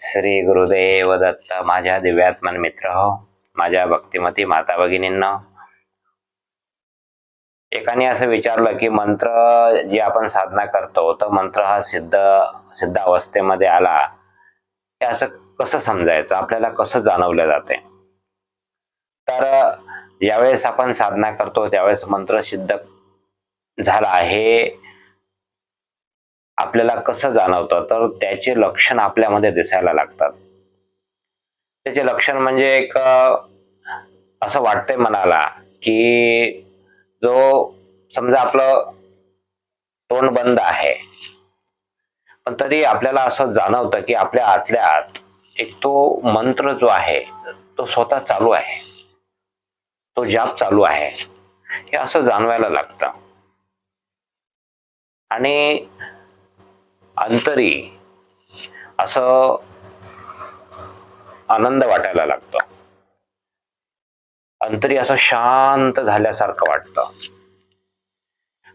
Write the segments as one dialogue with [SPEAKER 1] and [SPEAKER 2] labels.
[SPEAKER 1] श्री गुरुदेव दत्त माझ्या दिव्यात्मन मित्र हो माझ्या भक्तिमती माता भगिनींना. एकाने असं विचारलं की मंत्र जे आपण साधना करतो तर मंत्र हा सिद्ध सिद्ध अवस्थेमध्ये आला. हे असं कसं समजायचं? आपल्याला कसं जाणवलं जाते? तर ज्यावेळेस आपण साधना करतो त्यावेळेस मंत्र सिद्ध झाला आहे. आपल्याला कसं जाणवतं तर त्याचे लक्षण आपल्यामध्ये दिसायला लागतात. त्याचे लक्षण म्हणजे एक असं वाटतंय मनाला की जो समजा आपलं तोंड बंद आहे पण तरी आपल्याला असं जाणवतं की आपल्या आतल्या आत एक तो मंत्र जो आहे तो स्वतः चालू आहे. तो जाप चालू आहे. हे असं जाणवायला लागतं. आणि अंतरी असं आनंद वाटायला लागतो. अंतरी असं शांत झाल्यासारखं वाटतं.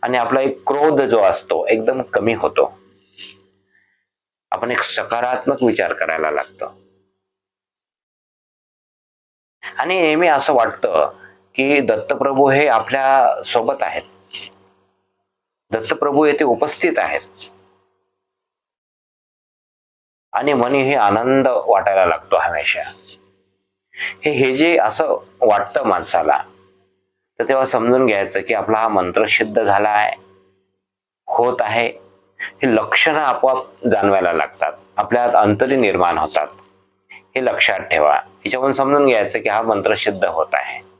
[SPEAKER 1] आणि आपला एक क्रोध जो असतो एकदम कमी होतो. आपण एक सकारात्मक विचार करायला लागतो. आणि नेहमी असं वाटतं की दत्तप्रभू हे आपल्यासोबत आहेत. दत्तप्रभू येथे उपस्थित आहेत. आणि मनी हे आनंद वाटायला लागतो हमेशा. हे हे जे असं वाटतं माणसाला तर तेव्हा समजून घ्यायचं की आपला हा मंत्र सिद्ध झाला आहे होत आहे. हे लक्षणं आपोआप जाणवायला लागतात आपल्यात अंतरी निर्माण होतात. हे लक्षात ठेवा. याच्यावरून समजून घ्यायचं की हा मंत्र सिद्ध होत आहे.